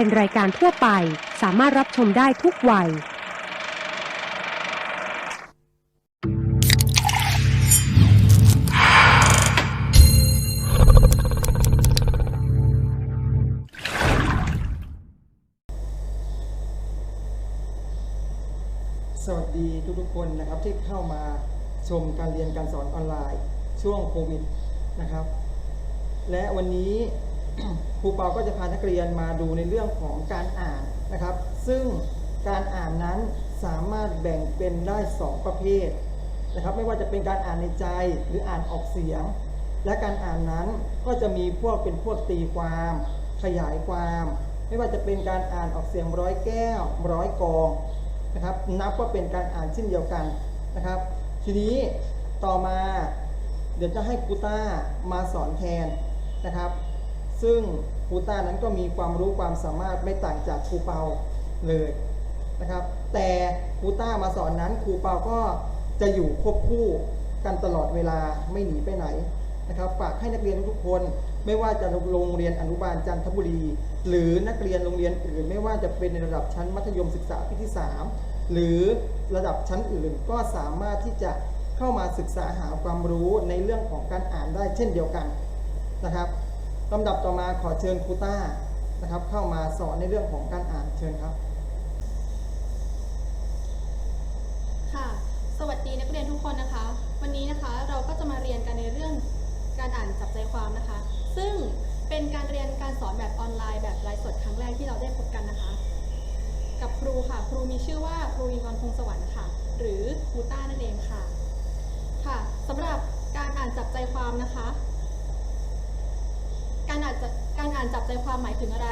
เป็นรายการทั่วไป สามารถรับชมได้ทุกวัย สวัสดีทุกๆคนนะครับที่เข้ามาชมการเรียนการสอนออนไลน์ ช่วงโควิดนะครับ และวันนี้ ครูเปาก็จะพานักเรียนมาดูในเรื่องของการอ่านนะครับ ซึ่งการอ่านนั้นสามารถแบ่งเป็นได้ 2 ประเภทนะครับ ไม่ว่าจะเป็นการอ่านในใจหรืออ่านออกเสียง และการอ่านนั้นก็จะมีพวกเป็นพวกตีความ ขยายความ ไม่ว่าจะเป็นการอ่านออกเสียงร้อยแก้วร้อยกองนะครับ นับว่าเป็นการอ่านเช่นเดียวกันนะครับ ทีนี้ต่อมา เดี๋ยวจะให้ครูต้ามาสอนแทนนะครับ ซึ่งครูต้านั้นก็มีความรู้ความสามารถไม่ต่างจากครูเปาเลยนะครับ แต่ครูต้ามาสอนนั้นครูเปาก็จะอยู่ควบคู่กันตลอดเวลาไม่หนีไปไหนนะครับฝากให้นักเรียนทุกคนไม่ว่าจะโรงเรียนอนุบาลจันทบุรี หรือนักเรียนโรงเรียนอื่น ไม่ว่าจะเป็นในระดับชั้นมัธยมศึกษาปีที่ 3 หรือระดับชั้นอื่นก็สามารถที่จะเข้ามาศึกษาหาความรู้ในเรื่องของการอ่านได้เช่นเดียวกันนะครับ ลำดับต่อมาขอเชิญครูต้านะครับ เข้ามาสอนในเรื่องของการอ่านเชิญครับ ค่ะ สวัสดีนักเรียนทุกคนนะคะ วันนี้นะคะเราก็จะมาเรียนกันในเรื่องการอ่านจับใจความนะคะ ซึ่งเป็นการเรียนการสอนแบบออนไลน์แบบไลฟ์สดครั้งแรกที่เราได้พบกันนะคะ กับครูค่ะครูมีชื่อว่าครูอิงกรพงศวรรค์ค่ะ หรือครูต้านั่นเองค่ะค่ะสำหรับการอ่านจับใจความนะคะ การอ่านจับใจความหมายถึงอะไร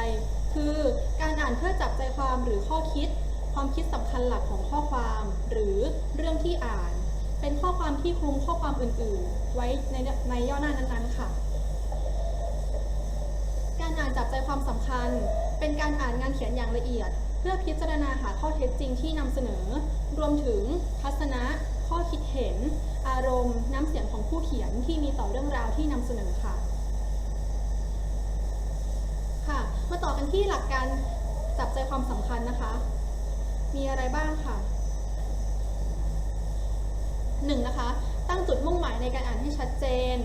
คือการอ่านเพื่อจับใจความหรือข้อคิด ความคิดสำคัญหลักของข้อความ หรือเรื่องที่อ่าน เป็นข้อความที่คลุมข้อความอื่น ๆ ไว้ในในย่อหน้านั้นๆ ค่ะ การอ่านจับใจความสำคัญ เป็นการอ่านงานเขียนอย่างละเอียด เพื่อพิจารณาหาข้อเท็จจริงที่นำเสนอ รวมถึงทัศนะข้อคิดเห็น อารมณ์ น้ำเสียงของผู้เขียนที่มีต่อเรื่องราวที่นำเสนอค่ะ ค่ะ มา ต่อกันที่หลักการจับใจความสำคัญนะคะ มีอะไรบ้างค่ะ 1. นะคะ ตั้งจุดมุ่งหมายในการอ่านให้ชัดเจน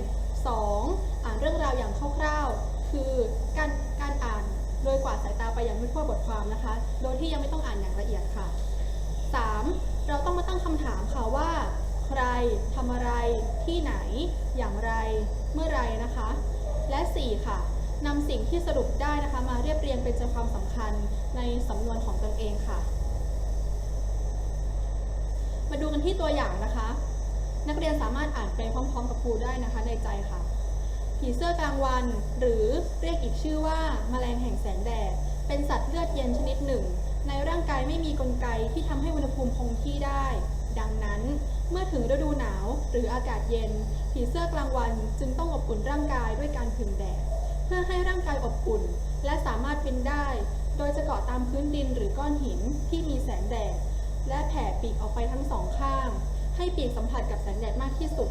2. อ่านเรื่องราวอย่างคร่าวๆ คือการการอ่านโดยกวาดสายตาไปอย่างไม่ทั่วบทความนะคะ โดยที่ยังไม่ต้องอ่านอย่างละเอียดค่ะ 3. เราต้องมาตั้งคำถามค่ะว่า ใครทำอะไรที่ไหน อย่างไร เมื่อไรนะคะ และ 4. ค่ะ นำสิ่งที่สรุปได้นะคะมาเรียบเรียงเป็นใจความสำคัญในสำนวนของตนเองค่ะ มาดูกันที่ตัวอย่างนะคะ นักเรียนสามารถอ่านไปพร้อม ๆ กับครูได้นะคะในใจค่ะ ผีเสื้อกลางวัน หรือเรียกอีกชื่อว่าแมลงแห่งแสงแดด เป็นสัตว์เลือดเย็นชนิดหนึ่ง ในร่างกายไม่มีกลไกที่ทำให้อุณหภูมิคงที่ได้ ดังนั้นเมื่อถึงฤดูหนาวหรืออากาศเย็น ผีเสื้อกลางวันจึงต้องอบอุ่นร่างกายด้วยการผึ่งแดด พื่อให้ร่างกายอบอุ่น และสามารถบินได้ โดยจะเกาะตามพื้นดินหรือก้อนหินที่มีแสงแดด และแผ่ปีกออกไปทั้งสองข้าง ให้ปีกสัมผัสกับแสงแดดมากที่สุด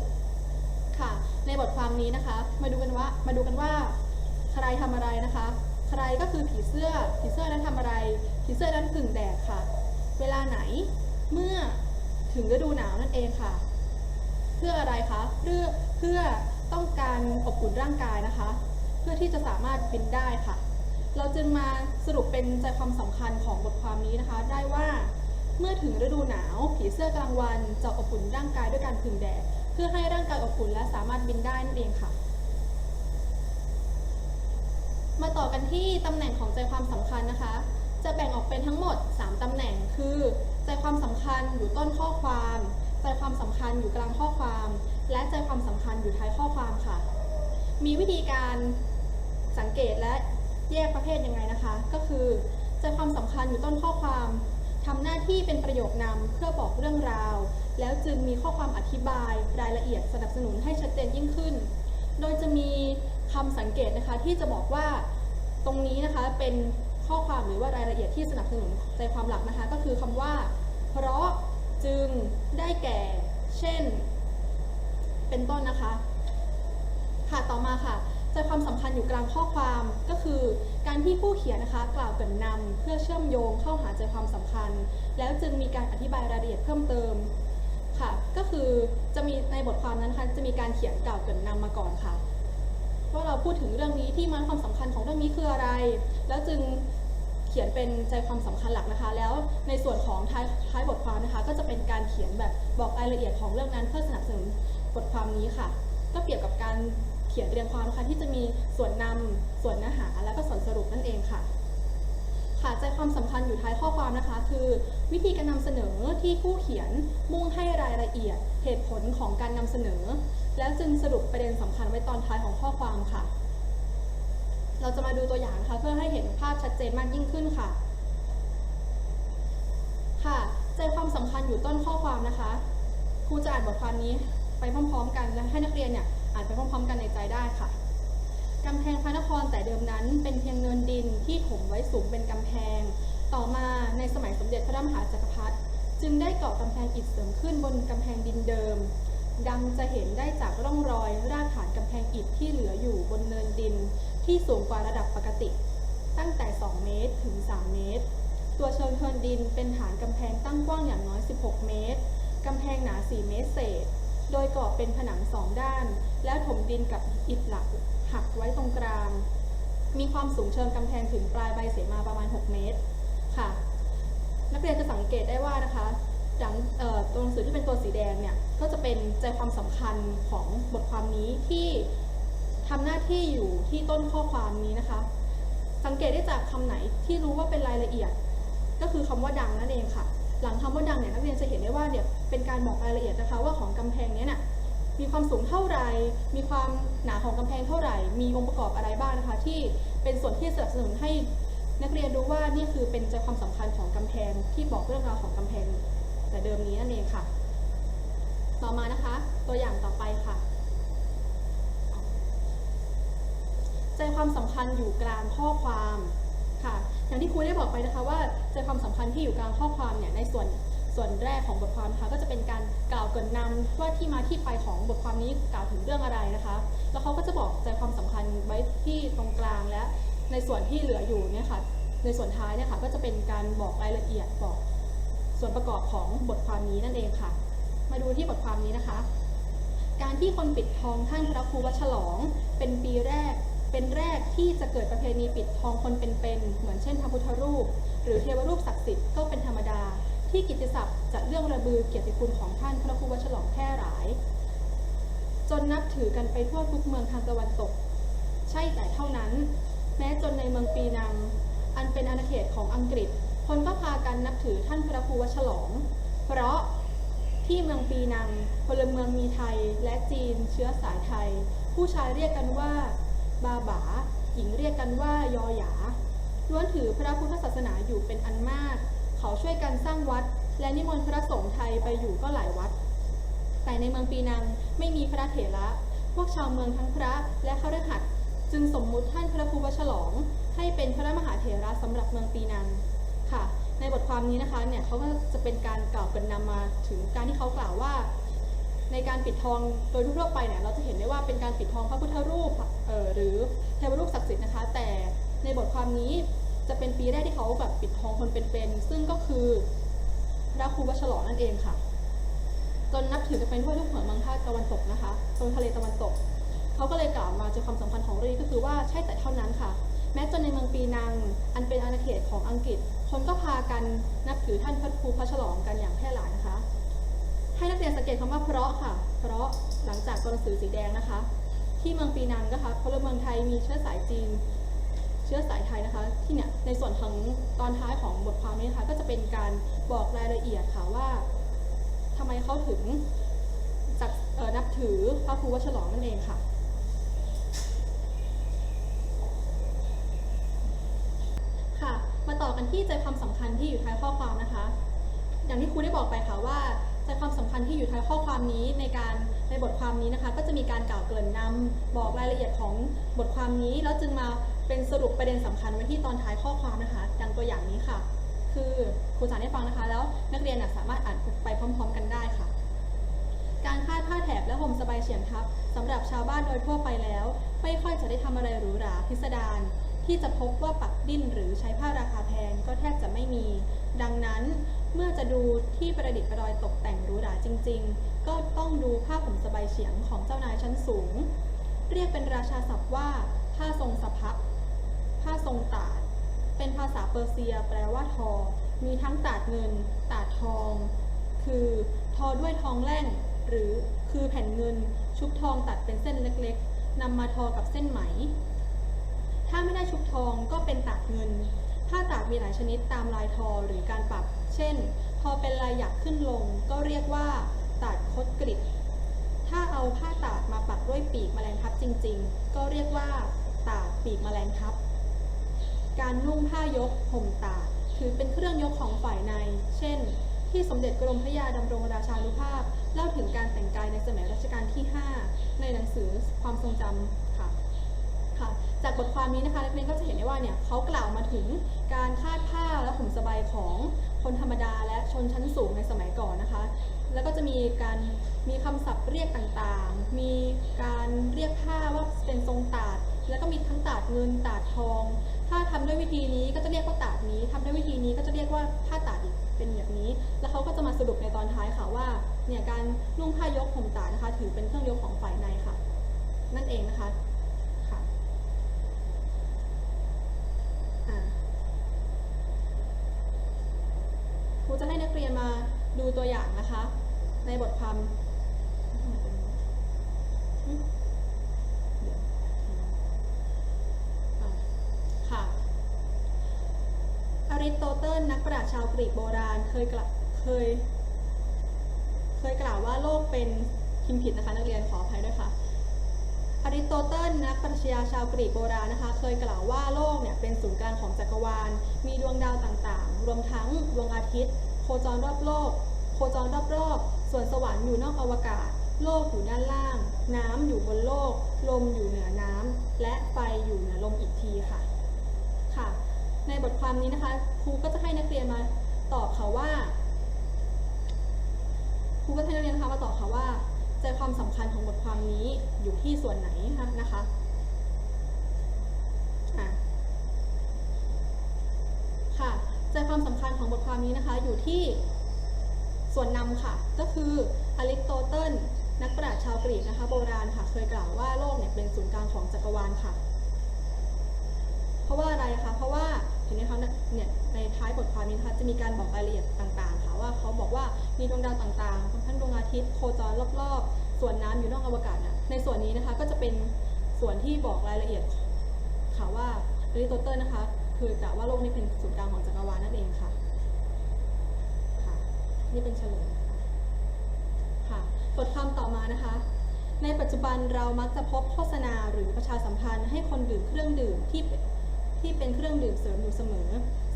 ค่ะ ในบทความนี้นะคะ มาดูกันว่า มาดูกันว่า ใครทำอะไรนะคะ ใครก็คือผีเสื้อ ผีเสื้อนั้นทำอะไร ผีเสื้อนั้นผึ่งแดดค่ะ เวลาไหน เมื่อถึงฤดูหนาวนั่นเองค่ะ เพื่ออะไรคะ เพื่อ เพื่อต้องการอบอุ่นร่างกายนะคะ เพื่อที่จะสามารถบินได้ค่ะ เราจึงมาสรุปเป็นใจความสำคัญของบทความนี้นะคะ ได้ว่าเมื่อถึงฤดูหนาว ผีเสื้อกลางวันจะอบอุ่นร่างกายด้วยการผึ่งแดดเพื่อให้ร่างกายอบอุ่นและสามารถบินได้นั่นเองค่ะ มาต่อกันที่ตำแหน่งของใจความสำคัญนะคะ จะแบ่งออกเป็นทั้งหมด 3ตำแหน่งคือ ใจความสำคัญอยู่ต้นข้อความ ใจความสำคัญอยู่กลางข้อความ และใจความสำคัญอยู่ท้ายข้อความค่ะ มีวิธีการ สังเกตและแยกประเภทยังไงนะคะ ก็คือใจความสำคัญอยู่ต้นข้อความทำหน้าที่เป็นประโยคนำเพื่อบอกเรื่องราว แล้วจึงมีข้อความอธิบายรายละเอียดสนับสนุนให้ชัดเจนยิ่งขึ้น โดยจะมีคำสังเกตนะคะที่จะบอกว่าตรงนี้นะคะเป็นข้อความหรือว่ารายละเอียดที่สนับสนุนใจความหลักนะคะ ก็คือคำว่า เพราะจึงได้แก่ เช่น เป็นต้นนะคะค่ะต่อมาค่ะ ใจความสำคัญคัญอยู่กลางข้อความก็คือการที่ผู้เขียนนะคะกล่าวเกรินนำเพื่อเชื่อมโยงเข้าหาใจความสำคัญ แล้วจึงมีการอธิบายรายละเอียดเพิ่มเติมค่ะก็คือจะมีในบทความนั้นคะจะมีการเขียนกล่าวเกรินนำมาก่อนค่ะว่าเราพูดถึงเรื่องนี้ที่มันความสำคัญของเรื่องนี้คืออะไร แล้วจึงเขียนเป็นใจความสำคัญหลักนะคะ แล้วในส่วนของท้ายท้ายบทความนะคะ ก็จะเป็นการเขียนแบบบอกรายละเอียดของเรื่องนั้นเพื่อสนับสนุนบทความนี้ค่ะ ก็เปรียบกับการ เขียนเรียงความนะคะที่จะมีส่วนนำส่วนเนื้อหา แล้วก็ส่วนสรุปนั่นเองค่ะค่ะใจความสำคัญอยู่ท้ายข้อความนะคะ คือ วิธีการนำเสนอที่ผู้เขียนมุ่งให้รายละเอียด เหตุผลของการนำเสนอ แล้วจึงสรุปประเด็นสำคัญไว้ตอนท้ายของข้อความค่ะ เราจะมาดูตัวอย่างะคะเพื่อให้เห็นภาพชัดเจนมากยิ่งขึ้นค่ะ ค่ะ ใจความสำคัญอยู่ต้นข้อความนะคะครูจะอ่านบทความนี้ไปพร้อม ๆ กันและให้นักเรียน ไปพร้อมๆกันในใจได้ค่ะกำแพงพระนครแต่เดิมนั้นเป็นเพียงเนินดินที่ถมไว้สูงเป็นกำแพง ต่อมาในสมัยสมเด็จพระมหาจักรพรรดิจึงได้ก่อกำแพงอิฐเสริมขึ้นบนกำแพงดินเดิม ดังจะเห็นได้จากร่องรอยรากฐานกำแพงอิฐที่เหลืออยู่บนเนินดินที่สูงกว่าระดับปกติ ตั้งแต่ 2 เมตรถึง 3 เมตร ตัวเชิงเทินดินเป็นฐานกำแพงตั้งกว้างอย่างน้อย 16 เมตรกำแพงหนา 4 เมตรเศษ โดยก่อเป็นผนังสองด้าน แล้วถมดินกับอิฐหลักหักไว้ตรงกลาง มีความสูงเชิงกำแพงถึงปลายใบเสมาประมาณ 6 เมตรค่ะ นักเรียนจะสังเกตได้ว่านะคะหลังตัวหนังสือที่เป็นตัวสีแดงเนี่ยก็จะเป็นใจความสำคัญของบทความนี้ที่ทำหน้าที่อยู่ที่ต้นข้อความนี้นะคะ สังเกตได้จากคำไหนที่รู้ว่าเป็นรายละเอียด ก็คือคำว่าดังนั่นเองค่ะ หลังคำว่าดังเนี่ยนักเรียนจะเห็นได้ว่าเนี่ยเป็นการบอกรายละเอียดนะคะว่าของกำแพงเนี้ยน่ะมีความสูงเท่าไหร่ มีความหนาของกำแพงเท่าไหร่ มีองค์ประกอบอะไรบ้างนะคะที่เป็นส่วนที่สนับสนุนให้นักเรียนรู้ว่านี่คือเป็นใจความสำคัญของกำแพงที่บอกเรื่องราวของกำแพง แต่เดิมนี้นั่นเองค่ะ ต่อมานะคะ ตัวอย่างต่อไปค่ะ ใจความสำคัญอยู่กลางข้อความ ค่ะ อย่างที่ครูได้บอกไปนะคะว่าใจความสำคัญที่อยู่กลางข้อความเนี่ยในส่วนส่วนแรกของบทความนะคะก็จะเป็นการกล่าวเกินนำว่าที่มาที่ไปของบทความนี้กล่าวถึงเรื่องอะไรนะคะ แล้วเขาก็จะบอกใจความสำคัญไว้ที่ตรงกลางและในส่วนที่เหลืออยู่เนี่ยค่ะในส่วนท้ายเนี่ยค่ะก็จะเป็นการบอกรายละเอียดบอกส่วนประกอบของบทความนี้นั่นเองค่ะ มาดูที่บทความนี้นะคะ การที่คนปิดทองท่านพระครูวัดฉลอง เป็นปีแรก เป็นแรกที่จะเกิดประเพณีปิดทองคนเป็นๆเหมือนเช่นพระพุทธรูป หรือเทวรูปศักดิ์สิทธิ์ก็เป็นธรรมดา ที่กิตติศัพท์จะเรื่องระบือเกียรติคุณของท่านพระครูวัดฉลองแพร่หลาย จนนับถือกันไปทั่วทุกเมืองทางตะวันตก ใช่แต่เท่านั้น แม้จนในเมืองปีนัง อันเป็นอาณาเขตของอังกฤษ คนก็พากันนับถือท่านพระครูวัดฉลอง เพราะที่เมืองปีนังพลเมืองมีไทยและจีนเชื้อสายไทย ผู้ชายเรียกกันว่า บาบาหญิงเรียกกันว่ายอหยาล้วนถือพระพุทธศาสนาอยู่เป็นอันมาก เขาช่วยกันสร้างวัด และนิมนต์พระสงฆ์ไทยไปอยู่ก็หลายวัด แต่ในเมืองปีนังไม่มีพระเถระ พวกชาวเมืองทั้งพระและข้าราชการจึงสมมุติท่านพระครูวฉลอง ให้เป็นพระมหาเถระสำหรับเมืองปีนังค่ะ ในบทความนี้นะคะเนี่ยเขาก็จะเป็นการกล่าวเป็นนำมาถึงการที่เขากล่าวว่า ในการปิดทองโดยทั่วไปเนี่ยเราจะเห็นได้ว่าเป็นการปิดทองพระพุทธรูปเอ่อหรือเทวรูปศักดิ์สิทธิ์นะคะ แต่ในบทความนี้จะเป็นปีแรกที่เขาแบบปิดทองคนเป็นๆซึ่งก็คือพระครูวัดฉลอนั่นเองค่ะ จนนับถือกันเป็นทั่วทุกเมืองเมืองภาคตะวันตกนะคะตรงทะเลตะวันตก เขาก็เลยกล่าวมาใจความสำคัญของเรื่องนี้ก็คือว่าใช่แต่เท่านั้นค่ะ แม้จนในเมืองปีนัง อันเป็นอาณาเขตของอังกฤษ คนก็พากันนับถือท่านพระครูพระฉลองกันอย่างแพร่หลายนะคะ ให้นักเรียนสังเกตคำว่าเพราะค่ะ เพราะหลังจากตัวหนังสือสีแดงนะคะ ที่เมืองปีนังนะคะพลเมืองไทยมีเชื้อสายจีน เชื้อสายไทยนะคะ ที่เนี่ยในส่วนของตอนท้ายของบทความนี้นะคะก็จะเป็นการบอกรายละเอียดค่ะว่าทำไมเขาถึงจากนับถือพระครูวัดฉลองนั่นเองค่ะค่ะ มาต่อกันที่ใจความสำคัญที่อยู่ท้ายข้อความนะคะ อย่างที่ครูได้บอกไปค่ะว่า ท้ายข้อความนี้ในการในบทความนี้นะคะ ก็จะมีการกล่าวเกริ่นนำบอกรายละเอียดของบทความนี้ แล้วจึงมาเป็นสรุปประเด็นสำคัญไว้ที่ตอนท้ายข้อความนะคะดังตัวอย่างนี้ค่ะ คือครูสอนให้ฟังนะคะ แล้วนักเรียนสามารถอ่านไปพร้อม ๆ กันได้ค่ะ การคาดผ้าแถบและห่มสบายเฉียงทับสำหรับชาวบ้านโดยทั่วไปแล้ว ไม่ค่อยจะได้ทำอะไรหรูหราพิสดารที่จะพบว่าปักดิ้นหรือใช้ผ้าราคาแพงก็แทบจะไม่มี ดังนั้น เมื่อจะดูที่ประดิษฐ์ประดอยตกแต่งหรูหราจริง ๆ ก็ต้องดูผ้าห่มสบายเฉียงของเจ้านายชั้นสูง เรียกเป็นราชาศัพท์ว่า ผ้าทรงสะพับผ้าทรงตาด เป็นภาษาเปอร์เซีย แปลว่าทอ มีทั้งตาดเงิน ตาดทอง คือทอด้วยทองแล่ง หรือคือแผ่นเงิน ชุบทองตัดเป็นเส้นเล็กๆนำมาทอกับเส้นไหม ถ้าไม่ได้ชุบทองก็เป็นตาดเงิน ผ้าตาดมีหลายชนิดตามลายทอหรือการปัก เช่นทอเป็นลายหยักขึ้นลง ก็เรียกว่าตาดคดกริบถ้าเอาผ้าตาดมาปักด้วยปีกแมลงทับจริง ๆ ก็เรียกว่าตาดปีกแมลงทับ การนุ่งผ้ายกห่มตาดถือเป็นเครื่องยกของฝ่ายใน เช่น ที่สมเด็จกรมพระยาดำรงราชานุภาพ เล่าถึงการแต่งกายในสมัยรัชกาลที่ 5 ในหนังสือความทรงจำ ค่ะ จากบทความนี้นะคะนักเรียนก็จะเห็นได้ว่าเนี่ยเขากล่าวมาถึงการคาดผ้าและห่มสบายของคนธรรมดาและชนชั้นสูงในสมัยก่อนนะคะ แล้วก็จะมีการมีคำศัพท์เรียกต่างๆ มีการเรียกผ้าว่าเป็นทรงตาด แล้วก็มีทั้งตาดเงินตาดทอง ถ้าทำด้วยวิธีนี้ก็จะเรียกว่าตาดนี้ทำด้วยวิธีนี้ก็จะเรียกว่าผ้าตาดอีกเป็นแบบนี้ แล้วเขาก็จะมาสรุปในตอนท้ายค่ะว่าเนี่ยการนุ่งผ้ายกห่มตาดนะคะ ถือเป็นเครื่องยกของฝ่ายในค่ะ นั่นเองนะคะอ่าครูจะให้นักเรียนมาดูตัวอย่างนะคะ ในบทความค่ะอริสโตเติลนักปราชญ์ชาวกรีกโบราณเคยกล่าวเคย เคยกล่าวว่าโลกเป็นพิมพ์ผิดนะคะนักเรียนขออภัยด้วยค่ะอริสโตเติลนักปรัชญาชาวกรีกโบราณนะคะ เคยกล่าวว่าโลกเนี่ยเป็นศูนย์กลางของจักรวาล มีดวงดาวต่างๆ รวมทั้งดวงอาทิตย์ โคจรรอบโลก คจรรอบๆ ส่วนสวรรค์อยู่นอกอวกาศ โลกอยู่ด้านล่าง น้ำอยู่บนโลก ลมอยู่เหนือน้ำ และไฟอยู่เหนือลมอีกทีค่ะ ค่ะ ในบทความนี้นะคะ ครูก็จะให้นักเรียนมาตอบค่ะว่า ครูก็จะให้นักเรียนนะคะมาตอบค่ะว่าใจความสำคัญของบทความนี้อยู่ที่ส่วนไหนนะคะอะค่ะใจความสำคัญของบทความนี้นะคะอยู่ที่ ส่วนนำค่ะ ก็คืออริสโตเติลนักปราชญ์ชาวกรีกนะคะโบราณค่ะ เคยกล่าวว่าโลกเนี่ยเป็นศูนย์กลางของจักรวาลค่ะ เพราะว่าอะไรคะเพราะว่าเห็นไหมคะเนี่ยในท้ายบทความนี้นะคะจะมีการบอกรายละเอียดต่างๆ ค่ะว่าเขาบอกว่ามีดวงดาวต่างๆทั้งดวงอาทิตย์โคจรรอบๆ ส่วนน้ำอยู่นอกอวกาศเนี่ยในส่วนนี้นะคะก็จะเป็นส่วนที่บอกรายละเอียดค่ะว่าอริสโตเติลนะคะ คือกล่าวว่าโลกนี้เป็นศูนย์กลางของจักรวาลนั่นเองค่ะ นี่เป็นเฉลยค่ะบทความต่อมานะคะ ในปัจจุบันเรามักจะพบโฆษณาหรือประชาสัมพันธ์ให้คนดื่มเครื่องดื่มที่เป็นที่เป็นเครื่องดื่มเสริมอยู่เสมอ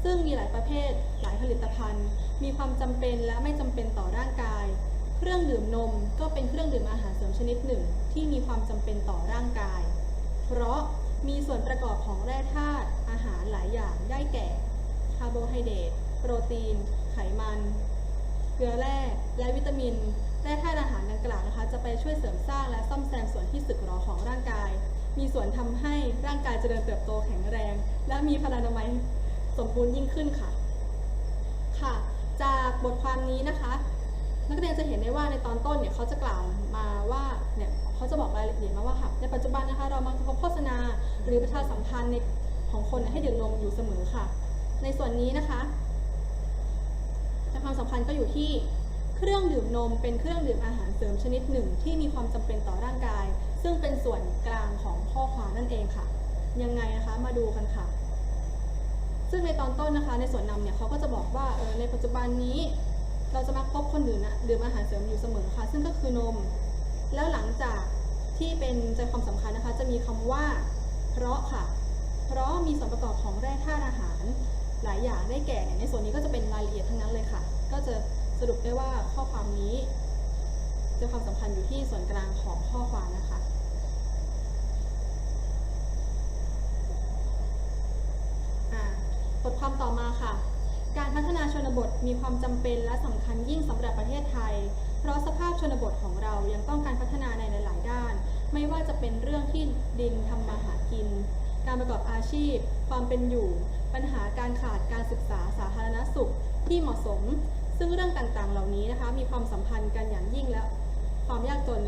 ซึ่งมีหลายประเภท หลายผลิตภัณฑ์ มีความจำเป็นและไม่จำเป็นต่อร่างกาย เครื่องดื่มนมก็เป็นเครื่องดื่มอาหารเสริมชนิดหนึ่ง ที่มีความจำเป็นต่อร่างกาย เพราะมีส่วนประกอบของแร่ธาตุอาหารหลายอย่างได้แก่คาร์โบไฮเดรตโปรตีน ไขมัน เกลือแร่และวิตามินแร่ธาตุอาหารดังกล่าวนะคะ จะไปช่วยเสริมสร้างและซ่อมแซมส่วนที่สึกหรอของร่างกาย มีส่วนทำให้ร่างกายเจริญเติบโตแข็งแรง และมีพลานามัยสมบูรณ์ยิ่งขึ้นค่ะ ค่ะ จากบทความนี้นะคะ นักเรียนจะเห็นได้ว่าในตอนต้นเนี่ยเขาจะกล่าวมาว่าเนี่ยเขาจะบอกรายละเอียดมาว่าค่ะในปัจจุบันนะคะ เรามักจะพบโฆษณาหรือประชาสัมพันธ์ในของคนให้ดื่มนมอยู่เสมอค่ะ ในส่วนนี้นะคะ ความสำคัญก็อยู่ที่เครื่องดื่มนมเป็นเครื่องดื่มอาหารเสริมชนิดหนึ่ง ที่มีความจำเป็นต่อร่างกาย ซึ่งเป็นส่วนกลางของข้อความนั่นเองค่ะ ยังไงนะคะมาดูกันค่ะ ซึ่งในตอนต้นนะคะในส่วนนำเนี่ยเขาก็จะบอกว่าเออในปัจจุบันนี้ เราจะมักพบคนดื่มนะดื่มอาหารเสริมอยู่เสมอค่ะ ซึ่งก็คือนม แล้วหลังจากที่เป็นใจความสำคัญนะคะ จะมีคำว่า เพราะค่ะ เพราะมีส่วนประกอบของแร่ธาตุอาหารายอย่างได้แก่ในส่วนนี้ก็จะเป็นรายละเอียดทั้งนั้นเลยค่ะ ก็จะสรุปได้ว่าข้อความนี้ใจความสำคัญอยู่ที่ส่วนกลางของข้อความนะคะบทความต่อมาค่ะ การพัฒนาชนบทมีความจำเป็นและสำคัญยิ่งสำหรับประเทศไทย เพราะสภาพชนบทของเรายังต้องการพัฒนาในหลาย ๆ ด้าน ไม่ว่าจะเป็นเรื่องที่ดินทำมาหากิน การประกอบอาชีพ ความเป็นอยู่ ปัญหาการขาดการศึกษาสาธารณสุขที่เหมาะสม ซึ่งเรื่องต่างๆ เหล่านี้นะคะมีความสัมพันธ์กันอย่างยิ่งและความยากจน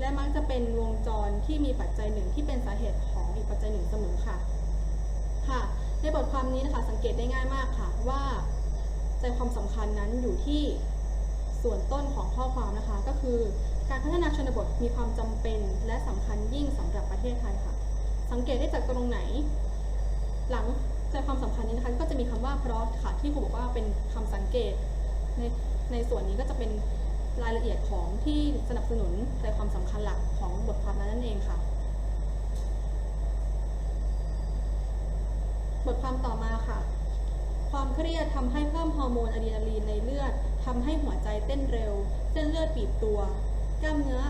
และมักจะเป็นวงจรที่มีปัจจัยหนึ่งที่เป็นสาเหตุของอีกปัจจัยหนึ่งเสมอค่ะค่ะในบทความนี้นะคะสังเกตได้ง่ายมากค่ะว่าใจความสำคัญนั้นอยู่ที่ส่วนต้นของข้อความนะคะ ก็คือการพัฒนาชนบทมีความจำเป็นและสำคัญยิ่งสำหรับประเทศไทยค่ะ สังเกตได้จากตรงไหน หลังใจความสำคัญนี้นะคะก็จะมีคำว่าเพราะค่ะที่ครูบอกว่าเป็นคำสังเกต ในในส่วนนี้ก็จะเป็นรายละเอียดของที่สนับสนุนใจความสำคัญหลักของบทความนั้นนั่นเองค่ะ บทความต่อมาค่ะ ความเครียดทำให้เพิ่มฮอร์โมนอะดรีนาลีนในเลือดทำให้หัวใจเต้นเร็ว เส้นเลือดบีบตัว กล้ามเนื้อ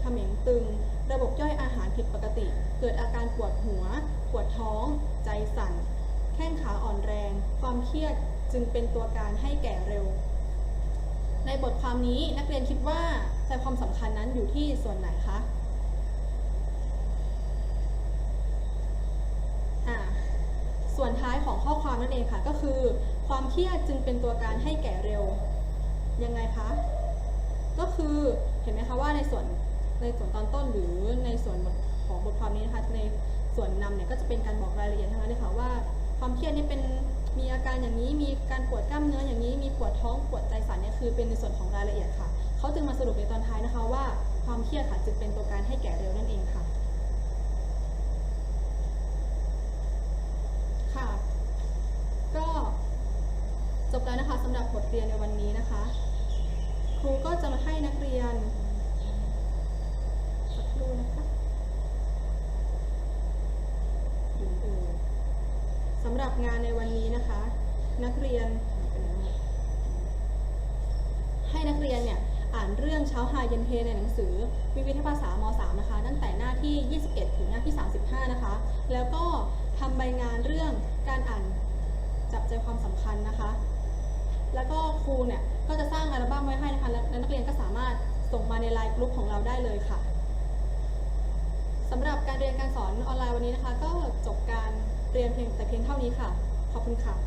เขม็งตึง ระบบย่อยอาหารผิดปกติ เกิดอาการปวดหัว ปวดท้อง ใจสั่น แข้งขาอ่อนแรง ความเครียดจึงเป็นตัวการให้แก่เร็ว ในบทความนี้นักเรียนคิดว่าใจความสำคัญนั้นอยู่ที่ส่วนไหนคะส่วนท้ายของข้อความนั่นเองค่ะก็คือ ความเครียดจึงเป็นตัวการให้แก่เร็ว ยังไงคะ ก็คือเห็นไหมคะว่าในส่วน ในส่วนตอนต้นหรือในส่วนของบทความนี้นะคะในส่วนนำเนี่ยก็จะเป็นการบอกรายละเอียดทั้งนั้นเลยค่ะว่า ความเครียดนี่เป็นมีอาการอย่างนี้มีการปวดกล้ามเนื้ออย่างนี้มีปวดท้องปวดใจสั่นเนี่ยคือเป็นในส่วนของรายละเอียดค่ะเขาจึงมาสรุปในตอนท้ายนะคะว่า ความเครียดค่ะจึงเป็นตัวการให้แก่เร็วนั่นเองค่ะ ก็จบแล้วนะคะสำหรับบทเรียนในวันนี้นะคะ ครูก็จะมาให้นักเรียนสักครู่นะคะอยู่เอ่ยสำ หรับงานในวันนี้นะคะ นักเรียน ให้นักเรียนเนี่ยอ่านเรื่องเช้าหาเย็นเทในหนังสือวิวิทยภาษาม .3 นะคะตั้งแต่หน้าที่ 21 ถึงหน้าที่ 35 นะคะ แล้วก็ทำใบงานเรื่องการอ่านจับใจความสำคัญนะคะ แล้วก็ครูเนี่ยก็จะสร้างอัลบั้มไว้ให้นะคะและนักเรียนก็สามารถส่งมาในไลน์กลุ่มของเราได้เลยค่ะสำหรับการเรียนการสอนออนไลน์วันนี้นะคะ ก็จบการ เรียนเพียงแต่เพียงเท่านี้ค่ะ ขอบคุณค่ะ